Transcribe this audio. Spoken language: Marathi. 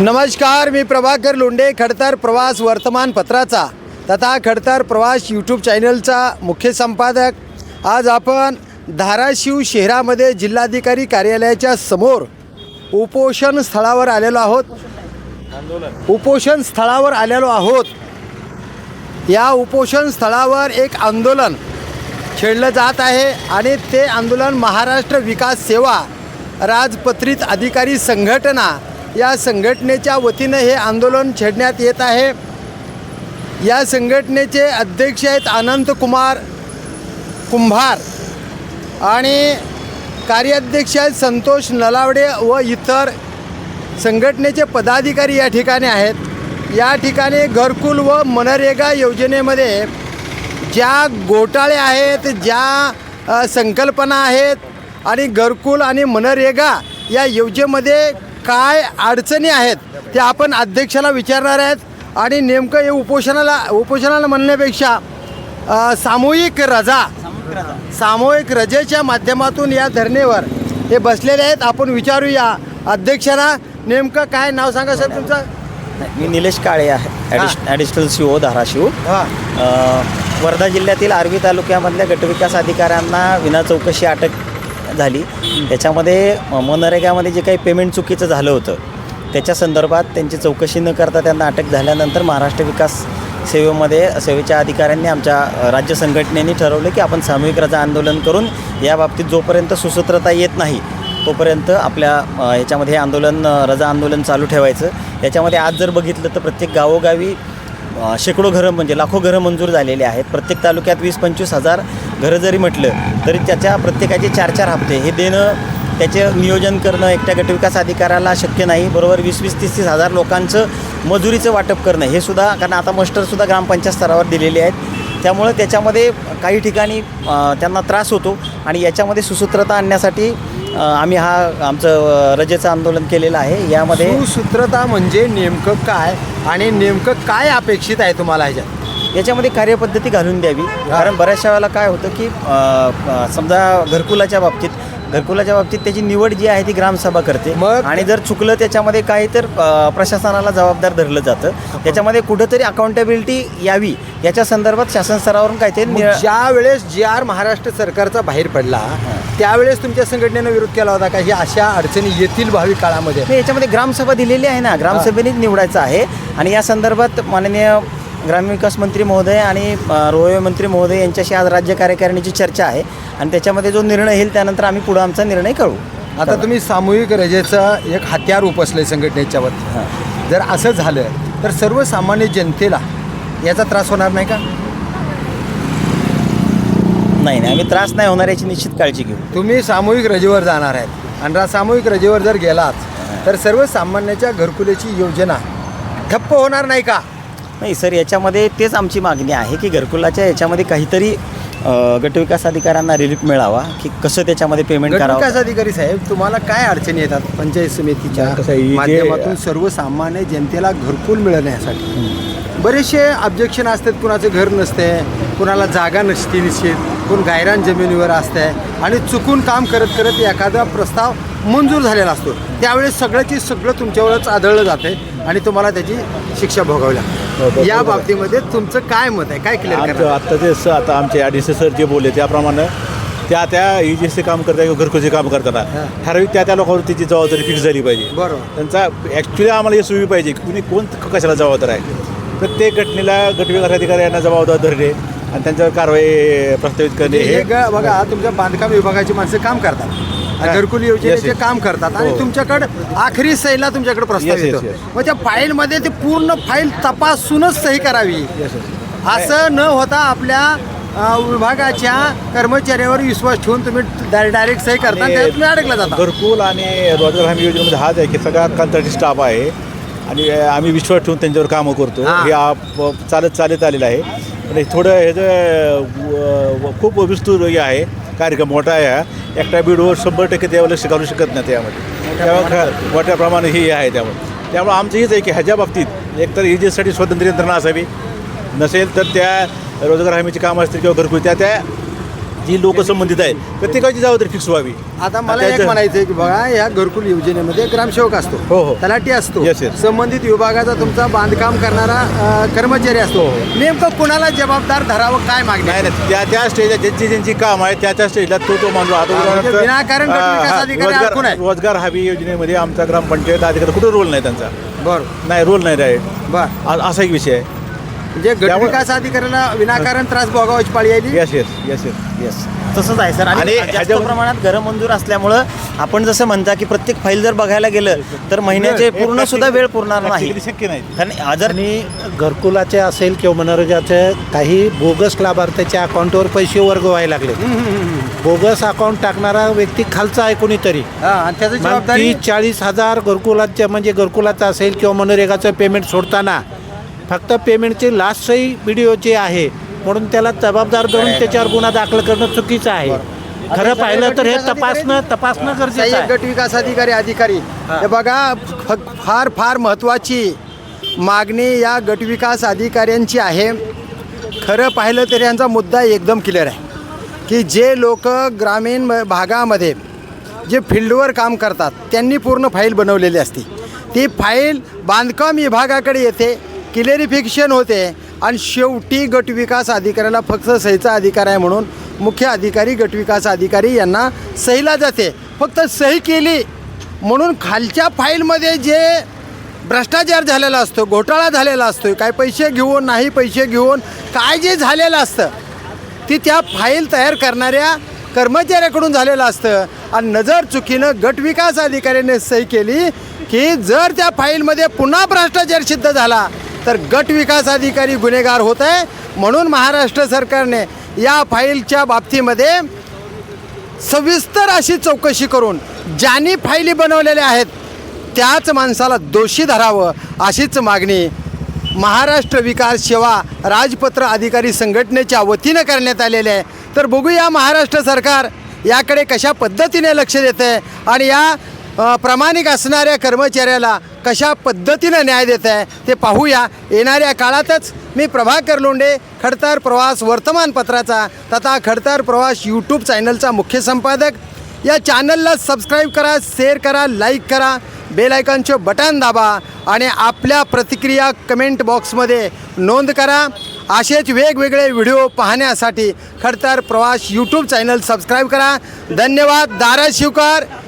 नमस्कार मी प्रभाकर लोंडे खडतर प्रवास वर्तमानपत्राचा. तथा खडतर प्रवास यूट्यूब चॅनलचा मुख्य संपादक. आज आपण धाराशिव शहरामध्ये जिल्हाधिकारी कार्यालयाच्या समोर उपोषण स्थळावर आलेलो आहोत. उपोषण स्थळावर आलेलो आहोत. या उपोषण स्थळावर एक आंदोलन छेडलं जात आहे आणि ते आंदोलन महाराष्ट्र विकास सेवा राजपत्रित अधिकारी संघटना या संघटनेच्या वतीनं हे आंदोलन छेडण्यात येत आहे. या संघटनेचे अध्यक्ष आहेत अनंत कुमार कुंभार आणि कार्याध्यक्ष आहेत संतोष नलावडे व इतर संघटनेचे पदाधिकारी या ठिकाणी आहेत. या ठिकाणी घरकुल व मनरेगा योजनेमध्ये ज्या घोटाळे आहेत ज्या संकल्पना आहेत आणि घरकुल आणि मनरेगा या योजनेमध्ये काय अडचणी आहेत ते आपण अध्यक्षाला विचारणार आहेत आणि नेमकं हे उपोषणाला उपोषणाला म्हणण्यापेक्षा अ, सामूहिक रजा सामूहिक रजेच्या माध्यमातून या धरणेवर हे बसलेले आहेत. आपण विचारूया अध्यक्षाला नेमकं काय नाव सांगा सर तुमचं? मी निलेश काळे आहे. ॲडिश ॲडिशनल सी ओ धाराशिव. हां. अ, वर्धा जिल्ह्यातील आर्वी तालुक्यामधल्या गटविकास अधिकाऱ्यांना विना चौकशी अटक झाली. त्याच्यामध्ये मनरेगामध्ये जे काही पेमेंट चुकीचं झालं होतं त्याच्या संदर्भात त्यांची चौकशी न करता त्यांना अटक झाल्यानंतर महाराष्ट्र विकास सेवेमध्ये सेवेच्या अधिकाऱ्यांनी आमच्या राज्य संघटनेने ठरवलं की आपण सामूहिक रजा आंदोलन करून याबाबतीत जोपर्यंत सुसूत्रता येत नाही तोपर्यंत आपल्या ह्याच्यामध्ये हे आंदोलन रजा आंदोलन चालू ठेवायचं. याच्यामध्ये आज जर बघितलं तर प्रत्येक गावोगावी शेकडो घरं म्हणजे लाखो घरं मंजूर झालेले आहेत. प्रत्येक तालुक्यात वीस पंचवीस हजार घरं जरी म्हटलं तरी त्याच्या प्रत्येकाचे चार चार हप्ते. हे देणं त्याचे नियोजन करणं एकट्या गटविकास अधिकाऱ्याला शक्य नाही. बरोबर वीस वीस तीस तीस हजार लोकांचं मजुरीचं वाटप करणं. हे सुद्धा कारण आता मस्टरसुद्धा ग्रामपंचायत स्तरावर दिलेले आहेत. त्यामुळं त्याच्यामध्ये काही ठिकाणी त्यांना त्रास होतो आणि याच्यामध्ये सुसूत्रता आणण्यासाठी आम्ही हा आमचं रजेचं आंदोलन केलेलं आहे. यामध्ये सुसूत्रता म्हणजे नेमकं काय आणि नेमकं काय अपेक्षित आहे तुम्हाला ह्याच्यात? याच्यामध्ये कार्यपद्धती घालून द्यावी. कारण बऱ्याचशा वेळेला काय होतं की समजा घरकुलाच्या बाबतीत घरकुलाच्या बाबतीत त्याची निवड जी आहे ती ग्रामसभा करते. मग? आणि जर चुकलं त्याच्यामध्ये काही तर अ, प्रशासनाला जबाबदार धरलं जातं. त्याच्यामध्ये कुठंतरी अकाउंटेबिलिटी यावी याच्या संदर्भात शासन स्तरावरून काहीतरी नि- ज्या वेळेस जी आर महाराष्ट्र सरकारचा बाहेर पडला त्यावेळेस तुमच्या संघटनेनं विरोध केला होता का? ही अशा अडचणी येतील भावी काळामध्ये? नाही, याच्यामध्ये ग्रामसभा दिलेली आहे ना. ग्रामसभेनेच निवडायचं आहे. आणि या संदर्भात माननीय ग्रामविकास मंत्री महोदय आणि रोहयो मंत्री महोदय यांच्याशी आज राज्य कार्यकारिणीची चर्चा आहे आणि त्याच्यामध्ये जो निर्णय येईल त्यानंतर आम्ही पुढं आमचा निर्णय कळू आता तुम्ही सामूहिक रजेचं एक हत्यार उपसलंय संघटनेच्या वतीनं. जर असं झालं तर सर्वसामान्य जनतेला याचा त्रास होणार नाही का? नाही नाही आम्ही त्रास नाही होणार याची निश्चित काळजी घेऊ. तुम्ही सामूहिक रजेवर जाणार आहेत. आणि सामूहिक रजेवर जर गेलात तर सर्वसामान्याच्या घरकुलेची योजना ठप्प होणार नाही का? नाही सर याच्यामध्ये तेच आमची मागणी आहे की घरकुलाच्या याच्यामध्ये काहीतरी गटविकास अधिकाऱ्यांना रिलीफ मिळावा की कसं त्याच्यामध्ये पेमेंट गटविकास करावं? अधिकारी साहेब तुम्हाला काय अडचणी येतात पंचायत समितीच्या माध्यमातून सर्वसामान्य जनतेला घरकुल मिळण्यासाठी बरेचसे ऑब्जेक्शन असतात कुणाचं घर नसते कुणाला जागा नसते निश्चित कोण गायरान जमिनीवर असते आणि चुकून काम करत करत एखादा प्रस्ताव मंजूर झालेला असतो. त्यावेळेस सगळ्याची सगळं तुमच्यावरच आढळलं जाते आणि तुम्हाला त्याची शिक्षा भोगावी लागते. या. बाबतीमध्ये तुमचं काय मत आहे? काय क्लिअर आता ते स आता आमचे ॲडिशनल सर जे बोलले त्याप्रमाणे त्या त्या इजेचे काम करता किंवा घरकुलचे काम करताना? ठराविक त्या त्या लोकांवर त्याची जबाबदारी फिक्स झाली पाहिजे. बरोबर. त्यांचा ॲक्च्युली आम्हाला हे सुविधा पाहिजे. की कुणी कोण कशाला जबाबदार आहे? प्रत्येक घटनेला गटविकास अधिकाऱ्यांना जबाबदार धरणे आणि त्यांच्यावर कारवाई प्रस्तावित करणे हे बघा तुमच्या बांधकाम विभागाची माणसं काम करतात. घरकुल योजनेचे. काम करतात आणि हो. तुमच्याकडे आखरी सहीला तुमच्याकडे प्रस्ताव येतो. मग त्या फाईलमध्ये ते पूर्ण फाईल तपासूनच सही करावी. असं न होता आपल्या विभागाच्या कर्मचाऱ्यावर विश्वास ठेवून तुम्ही डायरेक्ट सही करता तुम्ही अडकला जाता घरकुल आणि रोजगार हमी योजनेमध्ये हाच आहे की सगळा कंत्राटी स्टाफ आहे आणि आम्ही विश्वास ठेवून त्यांच्यावर कामं करतो हां. चालत चालत आलेलं आहे आणि थोडं ह्याचं खूप विस्तृत आहे कार्यक्रम मोठा आहे हा. एकट्या बीडवर शंभर टक्के लक्ष घालू शकत नाही त्यामध्ये. त्यामुळे खा- मोठ्या प्रमाणे हे आहे त्यामुळे. त्यामुळे आमचं हेच आहे की ह्याच्या बाबतीत एकतर एजन्सीसाठी स्वतंत्र यंत्रणा असावी. नसेल तर त्या रोजगार हमीची कामं असतील किंवा घरकुल त्या त्या जी लोक संबंधित आहेत. प्रत्येकाची जबाबदारी फिक्स व्हावी. आता मला त्याचं- एक म्हणायचं आहे की बघा या घरकुल योजनेमध्ये ग्रामसेवक असतो हो, हो. तलाठी असतो Yes, yes. संबंधित विभागाचा तुमचा बांधकाम करणारा अ, कर्मचारी असतो. हो, हो. नेमकं कुणाला जबाबदार धरावं काय मागणी नाही नाही. त्या त्या स्टेजला ज्यांची ज्यांची काम आहे त्या त्या स्टेजला तो तो माणूस आता म्हणजे उदाहरणार्थ, विनाकारण गट विकास हा, अधिकारी रोजगार- अडकून आहे. रोजगार हवी योजनेमध्ये आमचा ग्रामपंचायत अधिकारी कुठे रोल नाही त्यांचा? बर. नाही रोल नाही राईट बर. असा एक विषय आहे. म्हणजे त्यामुळे- विकास अधिकाऱ्याला विनाकारण त्रास भोगावाची पाळी आली? Yes yes yes yes yes तसंच आहे सर. आणि आणि जास्त प्रमाणात घरं मंजूर असल्यामुळं आपण जसं म्हणता की प्रत्येक फाईल जर बघायला गेलं तर महिन्याचे पूर्ण सुद्धा वेळ पुरणार नाही. शक्य नाही. कारण जर आणि घरकुलाचे असेल किंवा मनोरंजाचे काही बोगस लाभार्थ्याच्या अकाउंटवर पैसे वर्ग व्हायला लागले. बोगस अकाउंट टाकणारा व्यक्ती खालचा आहे कोणीतरी. हा आणि त्याची जबाबदारी तीस चाळीस हजार घरकुलाच्या म्हणजे घरकुलाचं असेल किंवा मनरेगाचं पेमेंट सोडताना फक्त पेमेंटची लास्ट सही व्हिडिओची आहे म्हणून त्याला जबाबदार धरून त्याच्यावर गुन्हा दाखल करणं चुकीचं आहे. खरं पाहिलं तर हे तपासणं तपासणं गरजेचं आहे. गट विकास अधिकारी अधिकारी. हे. बघा फ- फार फार महत्त्वाची मागणी या गट विकास अधिकाऱ्यांची आहे. खरं पाहिलं तर यांचा मुद्दा एकदम क्लिअर आहे. की जे लोक ग्रामीण म- भागामध्ये जे फील्डवर काम करतात त्यांनी पूर्ण फाईल बनवलेली असते. ती फाईल बांधकाम विभागाकडे येते. क्लिअरिफिकेशन होते. आणि शेवटी गट विकास अधिकाऱ्याला फक्त सहीचा अधिकार आहे म्हणून मुख्य अधिकारी गट विकास अधिकारी यांना सहीला जाते. फक्त सही केली म्हणून खालच्या फाईलमध्ये जे भ्रष्टाचार झालेला असतो घोटाळा झालेला असतो काय पैसे घेऊन नाही पैसे घेऊन काय जे झालेलं असतं ती त्या फाईल तयार करणाऱ्या कर्मचाऱ्याकडून झालेलं असतं. आणि नजर चुकीनं गट विकास अधिकाऱ्याने सही केली की जर त्या फाईलमध्ये पुन्हा भ्रष्टाचार सिद्ध झाला तर गट विकास अधिकारी गुन्हेगार होत आहे. म्हणून महाराष्ट्र सरकारने या फाईलच्या बाबतीमध्ये सविस्तर अशी चौकशी करून ज्यांनी फाईली बनवलेल्या आहेत त्याच माणसाला दोषी धरावं अशीच मागणी महाराष्ट्र विकास सेवा राजपत्र अधिकारी संघटनेच्या वतीनं करण्यात आलेले आहे. तर बघूया महाराष्ट्र सरकार याकडे कशा पद्धतीने लक्ष देतं आहे आणि या प्रामाणिक असणाऱ्या कर्मचाऱ्याला कशा पद्धतीनं न्याय देत आहे ते पाहूया. येणाऱ्या काळातच मी प्रभाकर लोंडे खडतार प्रवास वर्तमानपत्राचा तथा खडतार प्रवास यूट्यूब चॅनलचा मुख्य संपादक. या चॅनलला सबस्क्राईब करा शेअर करा लाईक करा. बेलायकॉनचे बटन दाबा आणि आपल्या प्रतिक्रिया कमेंट बॉक्समध्ये नोंद करा. असेच वेगवेगळे व्हिडिओ पाहण्यासाठी खडतार प्रवास यूट्यूब चॅनल सबस्क्राईब करा. धन्यवाद. दारा शिवकार.